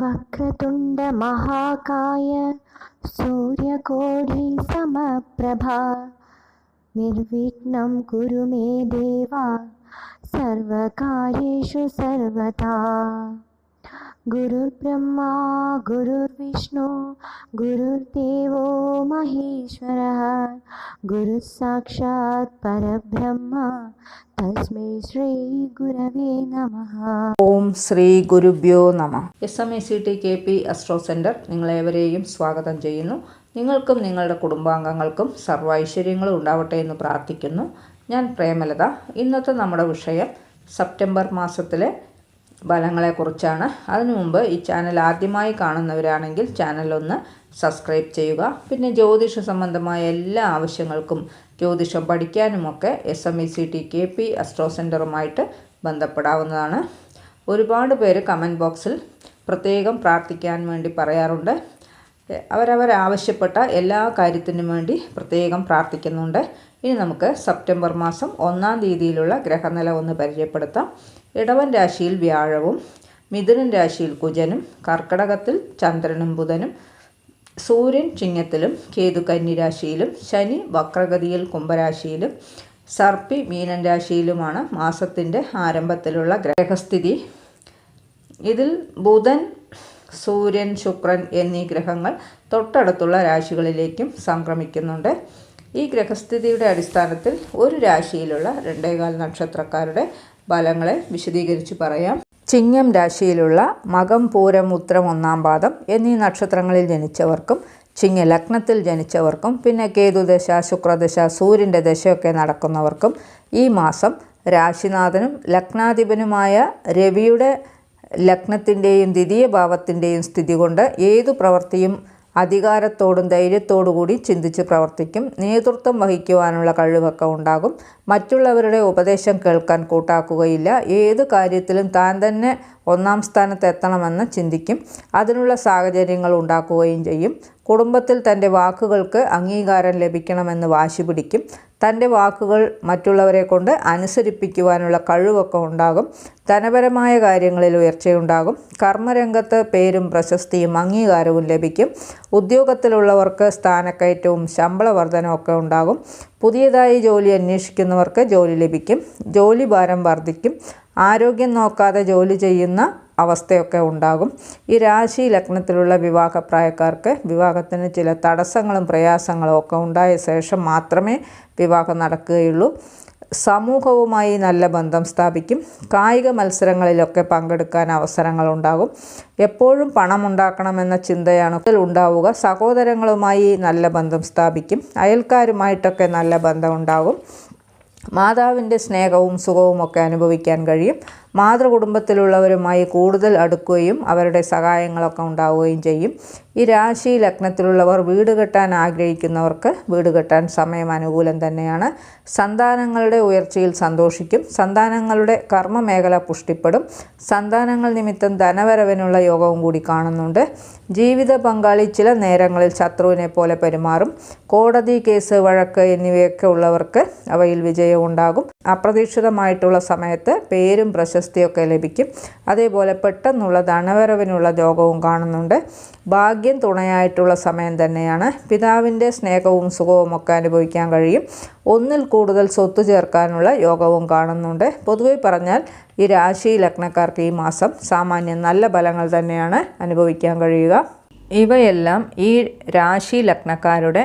वक्रतुण्डमहाकाय सूर्यकोटिसमप्रभा निर्विघ्नं कुरु मे देवा सर्वकार्येषु सर्वदा गुरुर्ब्रह्मा गुरुर्विष्णु गुरुर्देवो महेश्वरः गुरुः साक्षात् परब्रह्म तस्मै श्रीगुरवे नमः ഓം ശ്രീ ഗുരുഭ്യോ നമ S M A C T K P astro centre നിങ്ങളേവരെയും സ്വാഗതം ചെയ്യുന്നു നിങ്ങൾക്കും നിങ്ങളുടെ കുടുംബാംഗങ്ങൾക്കും സർവ്വ ഐശ്വര്യങ്ങളും ഉണ്ടാവട്ടെ എന്ന് പ്രാർത്ഥിക്കുന്നു ഞാൻ പ്രേമലത ഇന്നത്തെ നമ്മുടെ വിഷയം സെപ്റ്റംബർ മാസത്തിലെ ഫലങ്ങളെക്കുറിച്ചാണ്. അതിനു മുമ്പ് ഈ ചാനൽ ആദ്യമായി കാണുന്നവരാണെങ്കിൽ ചാനൽ ഒന്ന് സബ്സ്ക്രൈബ് ചെയ്യുക. പിന്നെ ജ്യോതിഷ സംബന്ധമായ എല്ലാ ആവശ്യങ്ങൾക്കും ജ്യോതിഷം പഠിക്കാനുമൊക്കെ S M E C T K P astro സെന്ററുമായിട്ട് ബന്ധപ്പെടാവുന്നതാണ്. ഒരുപാട് പേര് കമന്റ് ബോക്സിൽ പ്രത്യേകം പ്രാർത്ഥിക്കാൻ വേണ്ടി പറയാറുണ്ട്. അവരവരാവശ്യപ്പെട്ട എല്ലാ കാര്യത്തിനും വേണ്ടി പ്രത്യേകം പ്രാർത്ഥിക്കുന്നുണ്ട്. ഇനി നമുക്ക് സെപ്റ്റംബർ മാസം ഒന്നാം തീയതിയിലുള്ള ഗ്രഹനില ഒന്ന് പരിചയപ്പെടുത്താം. ഇടവൻ രാശിയിൽ വ്യാഴവും മിഥുനൻ രാശിയിൽ കുജനും കർക്കടകത്തിൽ ചന്ദ്രനും ബുധനും സൂര്യൻ ചിങ്ങത്തിലും കേതു കന്നിരാശിയിലും ശനി വക്രഗതിയിൽ കുംഭരാശിയിലും സർപ്പി മീനൻ രാശിയിലുമാണ് മാസത്തിന്റെ ആരംഭത്തിലുള്ള ഗ്രഹസ്ഥിതി. ഇതിൽ ബുധൻ സൂര്യൻ ശുക്രൻ എന്നീ ഗ്രഹങ്ങൾ തൊട്ടടുത്തുള്ള രാശികളിലേക്കും സംക്രമിക്കുന്നുണ്ട്. ഈ ഗ്രഹസ്ഥിതിയുടെ അടിസ്ഥാനത്തിൽ ഒരു രാശിയിലുള്ള രണ്ടേകാൽ നക്ഷത്രക്കാരുടെ ഫലങ്ങളെ വിശദീകരിച്ച് പറയാം. ചിങ്ങം രാശിയിലുള്ള മകം പൂരം ഉത്രം ഒന്നാം പാദം എന്നീ നക്ഷത്രങ്ങളിൽ ജനിച്ചവർക്കും ചിങ്ങ ലഗ്നത്തിൽ ജനിച്ചവർക്കും പിന്നെ കേതുദശ ശുക്രദശ സൂര്യന്റെ ദശയൊക്കെ നടക്കുന്നവർക്കും ഈ മാസം രാശിനാഥനും ലഗ്നാധിപനുമായ രവിയുടെ ലഗ്നത്തിന്റെയും ദ്വിതീയ ഭാവത്തിന്റെയും സ്ഥിതി കൊണ്ട് ഏതു പ്രവൃത്തിയും അധികാരത്തോടും ധൈര്യത്തോടുകൂടി ചിന്തിച്ച് പ്രവർത്തിക്കും. നേതൃത്വം വഹിക്കുവാനുള്ള കഴിവൊക്കെ ഉണ്ടാകും. മറ്റുള്ളവരുടെ ഉപദേശം കേൾക്കാൻ കൂട്ടാക്കുകയില്ല. ഏത് കാര്യത്തിലും താൻ തന്നെ ഒന്നാം സ്ഥാനത്ത് എത്തണമെന്ന് ചിന്തിക്കും. അതിനുള്ള സാഹചര്യങ്ങൾ ഉണ്ടാക്കുകയും ചെയ്യും. കുടുംബത്തിൽ തന്റെ വാക്കുകൾക്ക് അംഗീകാരം ലഭിക്കണമെന്ന് വാശി പിടിക്കും. തന്റെ വാക്കുകൾ മറ്റുള്ളവരെ കൊണ്ട് അനുസരിപ്പിക്കുവാനുള്ള കഴിവൊക്കെ ഉണ്ടാകും. ധനപരമായ കാര്യങ്ങളിൽ ഉയർച്ചയുണ്ടാകും. കർമ്മരംഗത്ത് പേരും പ്രശസ്തിയും അംഗീകാരവും ലഭിക്കും. ഉദ്യോഗത്തിലുള്ളവർക്ക് സ്ഥാനക്കയറ്റവും ശമ്പള വർധനമൊക്കെ ഉണ്ടാകും. പുതിയതായി ജോലി അന്വേഷിക്കുന്നവർക്ക് ജോലി ലഭിക്കും. ജോലി ഭാരം വർദ്ധിക്കും. ആരോഗ്യം നോക്കാതെ ജോലി ചെയ്യുന്ന അവസ്ഥയൊക്കെ ഉണ്ടാകും. ഈ രാശി ലഗ്നത്തിലുള്ള വിവാഹപ്രായക്കാർക്ക് വിവാഹത്തിന് ചില തടസ്സങ്ങളും പ്രയാസങ്ങളും ഒക്കെ ഉണ്ടായ ശേഷം മാത്രമേ വിവാഹം നടക്കുകയുള്ളൂ. സമൂഹവുമായി നല്ല ബന്ധം സ്ഥാപിക്കും. കായിക മത്സരങ്ങളിലൊക്കെ പങ്കെടുക്കാൻ അവസരങ്ങൾ ഉണ്ടാകും. എപ്പോഴും പണം ഉണ്ടാക്കണമെന്ന ചിന്തയാണ് ഉണ്ടാവുക. സഹോദരങ്ങളുമായി നല്ല ബന്ധം സ്ഥാപിക്കും. അയൽക്കാരുമായിട്ടൊക്കെ നല്ല ബന്ധം ഉണ്ടാകും. മാതാവിന്റെ സ്നേഹവും സുഖവും ഒക്കെ അനുഭവിക്കാൻ കഴിയും. മാതൃകുടുംബത്തിലുള്ളവരുമായി കൂടുതൽ അടുക്കുകയും അവരുടെ സഹായങ്ങളൊക്കെ ഉണ്ടാവുകയും ചെയ്യും. ഈ രാശി ലഗ്നത്തിലുള്ളവർ വീട് കെട്ടാൻ ആഗ്രഹിക്കുന്നവർക്ക് വീട് കെട്ടാൻ സമയം അനുകൂലം തന്നെയാണ്. സന്താനങ്ങളുടെ ഉയർച്ചയിൽ സന്തോഷിക്കും. സന്താനങ്ങളുടെ കർമ്മ മേഖല പുഷ്ടിപ്പെടും. സന്താനങ്ങൾ നിമിത്തം ധനവരവിനുള്ള യോഗവും കൂടി കാണുന്നുണ്ട്. ജീവിത പങ്കാളി ചില നേരങ്ങളിൽ ശത്രുവിനെ പോലെ പെരുമാറും. കോടതി കേസ് വഴക്ക് എന്നിവയൊക്കെ ഉള്ളവർക്ക് അവയിൽ വിജയം ഉണ്ടാകും. അപ്രതീക്ഷിതമായിട്ടുള്ള സമയത്ത് പേരും പ്രശസ്തിയൊക്കെ ലഭിക്കും. അതേപോലെ പെട്ടെന്നുള്ള ധനവരവിനുള്ള യോഗവും കാണുന്നുണ്ട്. ഭാഗ്യം തുണയായിട്ടുള്ള സമയം തന്നെയാണ്. പിതാവിന്റെ സ്നേഹവും സുഖവും ഒക്കെ അനുഭവിക്കാൻ കഴിയും. ഒന്നിൽ കൂടുതൽ സ്വത്ത് ചേർക്കാനുള്ള യോഗവും കാണുന്നുണ്ട്. പൊതുവെ പറഞ്ഞാൽ ഈ രാശി ലഗ്നക്കാർക്ക് ഈ മാസം സാമാന്യം നല്ല ഫലങ്ങൾ തന്നെയാണ് അനുഭവിക്കാൻ കഴിയുക. ഇവയെല്ലാം ഈ രാശി ലഗ്നക്കാരുടെ